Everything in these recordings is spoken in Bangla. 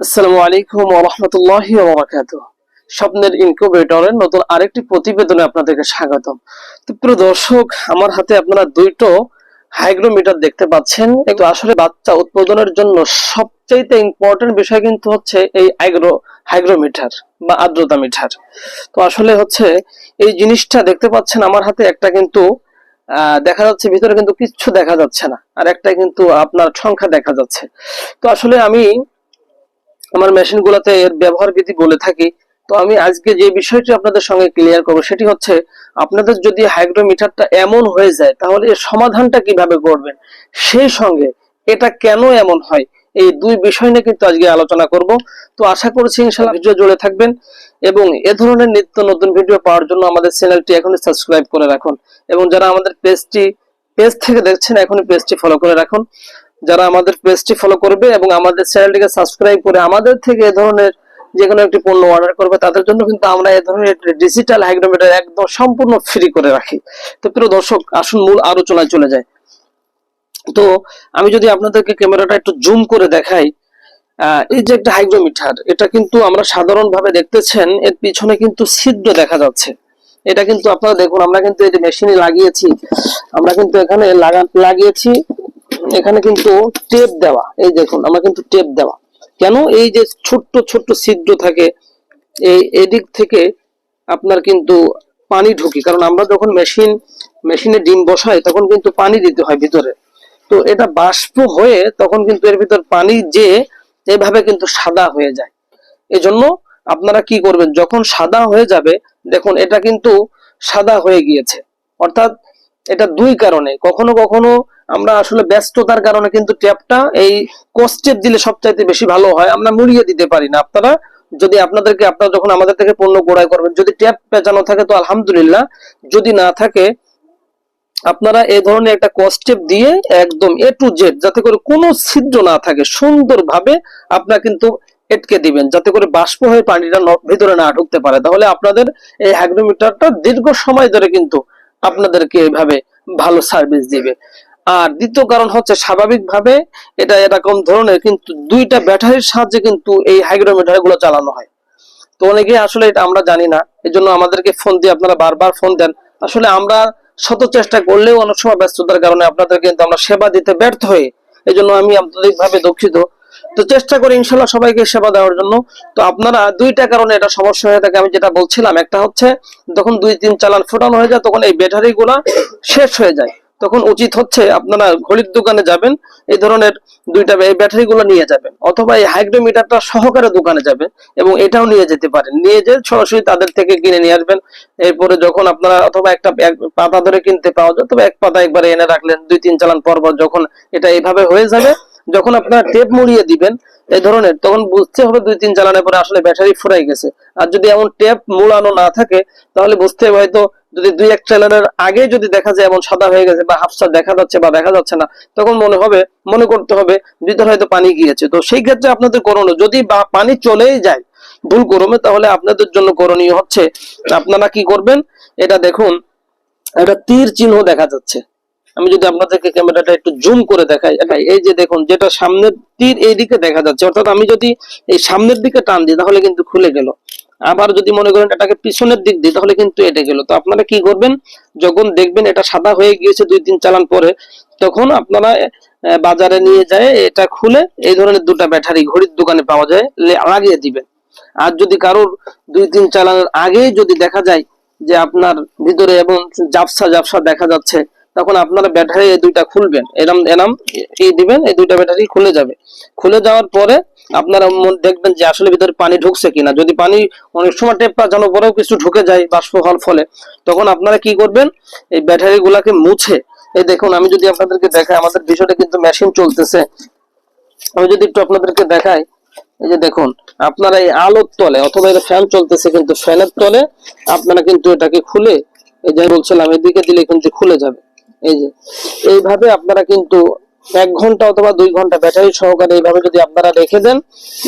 আসসালামু আলাইকুম ওবরাকাত স্বপ্নের নতুন আরেকটি প্রতিবেদনে আপনাদেরকে স্বাগতম। তো প্রিয় দর্শক, আমার হাতে আপনারা দুইটো হাইগ্রোমিটার দেখতে পাচ্ছেন। আসলে বাচ্চা উৎপাদনের জন্য সবচাইতে ইম্পর্টেন্ট বিষয় কিন্তু হচ্ছে এই হাইগ্রো হাইগ্রোমিটার বা আর্দ্রতা মিটার তো আসলে হচ্ছে এই জিনিসটা দেখতে পাচ্ছেন আমার হাতে একটা কিন্তু দেখা যাচ্ছে ভিতরে কিন্তু কিচ্ছু দেখা যাচ্ছে না। আর একটা কিন্তু আপনার সংখ্যা দেখা যাচ্ছে। তো আসলে আমি আমার মেশিন গুলাতে এর ব্যবহার বিধি বলে থাকি, তো আমি আজকে যে বিষয়টি আপনাদের সঙ্গে ক্লিয়ার করব সেটি হচ্ছে, আপনাদের যদি হাইগ্রোমিটারটা এমন হয়ে যায়, তাহলে এর সমাধানটা কীভাবে করবেন? সেই সঙ্গে এটা কেন এমন হয়? এই দুই বিষয় নিয়ে কিন্তু আজকে আলোচনা করব। তো আশা করছি ইনশাআল্লাহ ভিডিও জুড়ে থাকবেন এবং এ ধরনের নিত্য নতুন ভিডিও পাওয়ার জন্য আমাদের চ্যানেলটি এখনই সাবস্ক্রাইব করে রাখুন এবং যারা আমাদের পেজটি পেজ থেকে দেখছেন, এখনই পেজটি ফলো করে রাখুন। যারা আমাদের পেজটি ফলো করবে এবং আমাদের চ্যানেলটিকে সাবস্ক্রাইব করে আমাদের থেকে এ ধরনের যে কোনো একটি পণ্য অর্ডার করবে, তাদের জন্য কিন্তু আমরা এ ধরনের ডিজিটাল হাইগ্রোমিটার একদম সম্পূর্ণ ফ্রি করে রাখি। তো প্রিয় দর্শক, আসুন মূল আলোচনায় চলে যায় তো আমি যদি আপনাদেরকে ক্যামেরাটা একটু জুম করে দেখাই এই যে একটা হাইগ্রোমিটার এটা কিন্তু আমরা সাধারণভাবে দেখতেছেন, এর পিছনে কিন্তু ছিদ্র দেখা যাচ্ছে। এটা কিন্তু আপনারা দেখুন, আমরা কিন্তু এই যে মেশিনে লাগিয়েছি, আমরা কিন্তু এখানে লাগা, লাগিয়েছি। এখানে কিন্তু টেপ দেওয়া, এই দেখুন, আমরা কিন্তু টেপ দেওয়া। কেন? এই যে ছোট্ট ছোট্ট ছিদ্র থাকে, এই এদিক থেকে আপনার কিন্তু পানি ঢুকি, কারণ আমরা যখন মেশিন মেশিনে ডিম বসাই, তখন কিন্তু পানি দিতে হয় ভিতরে। তো এটা বাষ্প হয়ে তখন কিন্তু এর ভিতর পানি যে এভাবে কিন্তু সাদা হয়ে যায়। এজন্য আপনারা কি করবেন? যখন সাদা হয়ে যাবে, দেখুন, এটা কিন্তু সাদা হয়ে গিয়েছে। অর্থাৎ এটা দুই কারণে। কখনো কখনো আমরা আসলে ব্যস্ততার কারণে কিন্তু ট্যাপটা এই কস্টেপ দিলে সবচাইতে বেশি ভালো হয়, আমরা মুড়িয়ে দিতে পারি না। আপনারা যদি আপনাদেরকে, আপনারা যখন আমাদের থেকে পণ্য ক্রয় করবেন, যদি ট্যাপ পেঁচানো থাকে তো আলহামদুলিল্লাহ, যদি না থাকে, আপনারা এই ধরনের একটা কস্টেপ দিয়ে একদম এ টু জেড যাতে করে কোনো ছিদ্র না থাকে, সুন্দরভাবে আপনারা কিন্তু এটকে দিবেন, যাতে করে বাষ্প হয়ে পানিটা ভিতরে না ঢুকতে পারে। তাহলে আপনাদের এই হাইগ্রোমিটারটা দীর্ঘ সময় ধরে কিন্তু আপনাদেরকে এভাবে ভালো সার্ভিস দিবে। আর দ্বিতীয় কারণ হচ্ছে স্বাভাবিকভাবে এটা এরকম ধরনের কিন্তু দুইটা ব্যাটারির সাহায্যে কিন্তু এই হাইগ্রোমিটারগুলো চালানো হয়। তো অনেকে আসলে এটা আমরা জানি না এই জন্য আমাদেরকে ফোন দিয়ে আপনারা বারবার ফোন দেন। আসলে আমরা শত চেষ্টা করলেও অনেক সময় ব্যস্ততার কারণে আপনাদের কিন্তু আমরা সেবা দিতে ব্যর্থ হই। এই জন্য আমি আন্তরিকভাবে দুঃখিত। তো চেষ্টা করি ইনশাল্লাহ সবাইকে সেবা দেওয়ার জন্য। তো আপনারা দুইটা কারণে এটা সমস্যা হয়ে থাকে, আমি যেটা বলছিলাম। একটা হচ্ছে, যখন দুই তিন চালান ফোটানো হয়ে যায়, তখন এই ব্যাটারি গুলা শেষ হয়ে যায়। তখন উচিত হচ্ছে আপনারা ঘড়ির দোকানে যাবেন, এই ধরনের দুইটা এই ব্যাটারি গুলো নিয়ে যাবেন। অথবা এই হাইগ্রোমিটারটা সহকারে দোকানে যাবে এবং এটাও নিয়ে যেতে পারেন। নিয়ে যে সরাসরি তাদের থেকে কিনে নিয়ে আসবেন। এরপরে যখন আপনারা অথবা একটা এক পাতা ধরে কিনতে পাওয়া যায়, তবে এক পাতা একবারে এনে রাখলেন, দুই তিন চালান পর পর যখন এটা এইভাবে হয়ে যাবে যখন আপনারা টেপ মুড়িয়ে দিবেন এই ধরনের, তখন বুঝতে হবে দুই তিন চালানের পরে আসলে ব্যাটারি ফুরাই গেছে। আর যদি এমন টেপ মুড়ানো না থাকে, তাহলে বুঝতে হবে হয়তো যদি দুই এক চালানের আগে যদি দেখা যায় এমন সাদা হয়ে গেছে বা হাফসা দেখা যাচ্ছে বা দেখা যাচ্ছে না, তখন মনে হবে, মনে করতে হবে ভিতরে হয়তো পানি গিয়েছে। তো সেই ক্ষেত্রে আপনাদের করণীয়, যদি বা- পানি চলেই যায় ভুল করমে তাহলে আপনাদের জন্য করণীয় হচ্ছে, আপনারা কি করবেন? এটা দেখুন, একটা তীর চিহ্ন দেখা যাচ্ছে। আমি যদি আপনাদেরকে ক্যামেরাটা একটু জুম করে দেখাই এই যে দেখুন, যেটা সামনের তীর, এই দিকে দেখা যাচ্ছে। অর্থাৎ আমি যদি এই সামনের দিকে টান দিই, তাহলে কিন্তু খুলে গেল। আবার যদি মনে করেন এটাকে পিছনের দিক দিই, তাহলে কিন্তু এটা গেল। তো আপনারা কি করবেন? যখন দেখবেন এটা সাদা হয়ে গিয়েছে দুই তিন চালান পরে, তখন আপনারা বাজারে নিয়ে যায়, এটা খুলে এই ধরনের দুটো ব্যাটারি ঘড়ির দোকানে পাওয়া যায় লাগিয়ে দিবেন। আর যদি কারোর দুই তিন চালানের আগে যদি দেখা যায় যে আপনার ভিতরে এবং জাপসা জাপসা দেখা যাচ্ছে তখন আপনারা ব্যাটারি এই দুইটা খুলবেন। এরম এরম এই দিবেন, এই দুইটা ব্যাটারি খুলে যাবে। খুলে যাওয়ার পরে আপনারা দেখবেন যে আসলে ভিতরে পানি ঢুকছে কিনা। যদি পানি অনেক সময় টেপ পাচানো পরেও কিছু ঢুকে যায় বাষ্প হওয়ার ফলে, তখন আপনারা কি করবেন? এই ব্যাটারি গুলাকে মুছে। এই দেখুন, আমি যদি আপনাদেরকে দেখাই, আমাদের বিষয়টা কিন্তু মেশিন চলতেছে। আমি যদি একটু আপনাদেরকে দেখাই, এই যে দেখুন, আপনারা এই আলোর তলে অথবা এটা ফ্যান চলতেছে কিন্তু ফ্যানের তলে আপনারা কিন্তু এটাকে খুলে, এই যে বলছিলাম, এদিকে দিলে কিন্তু খুলে যাবে। এই যে, এইভাবে আপনারা কিন্তু এক ঘণ্টা অথবা দুই ঘণ্টা ব্যাটারি সহকারে এইভাবে যদি আপনারা রেখে দেন,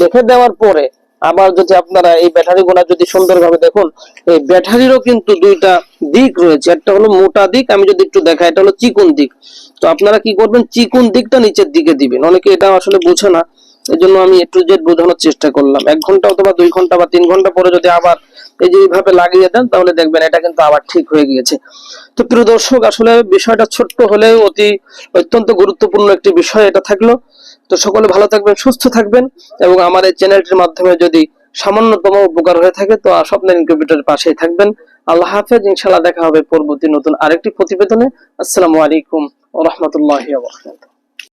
রেখে দেওয়ার পরে আবার যদি আপনারা এই ব্যাটারি গুলা যদি সুন্দরভাবে দেখুন, এই ব্যাটারিরও কিন্তু দুইটা দিক রয়েছে। একটা হলো মোটা দিক, আমি যদি একটু দেখাই, এটা হলো চিকুন দিক। তো আপনারা কি করবেন, চিকুন দিকটা নিচের দিকে দিবেন। অনেকে এটা আসলে বুঝে না এই জন্য আমি একটু জেড বোঝানোর চেষ্টা করলাম। এক ঘণ্টা অথবা দুই ঘণ্টা বা তিন ঘণ্টা পরে যদি আবার এই যে এইভাবে লাগিয়ে দেন, তাহলে দেখবেন এটা কিন্তু আবার ঠিক হয়ে গিয়েছে। তো প্রিয় দর্শক, আসলে বিষয়টা ছোট্ট হলেও অতি অত্যন্ত গুরুত্বপূর্ণ একটি বিষয় এটা থাকল। তো সকলে ভালো থাকবেন, সুস্থ থাকবেন এবং আমার এই চ্যানেলটির মাধ্যমে যদি সামান্যতম উপকার হয়ে থাকে, তো স্বপ্নের ইনকিউবেটরের পাশেই থাকবেন। আল্লাহ হাফেজ, ইনশাআল্লাহ দেখা হবে পরবর্তী নতুন আরেকটি প্রতিবেদনে। আসসালামু আলাইকুম রাহমাতুল্লাহি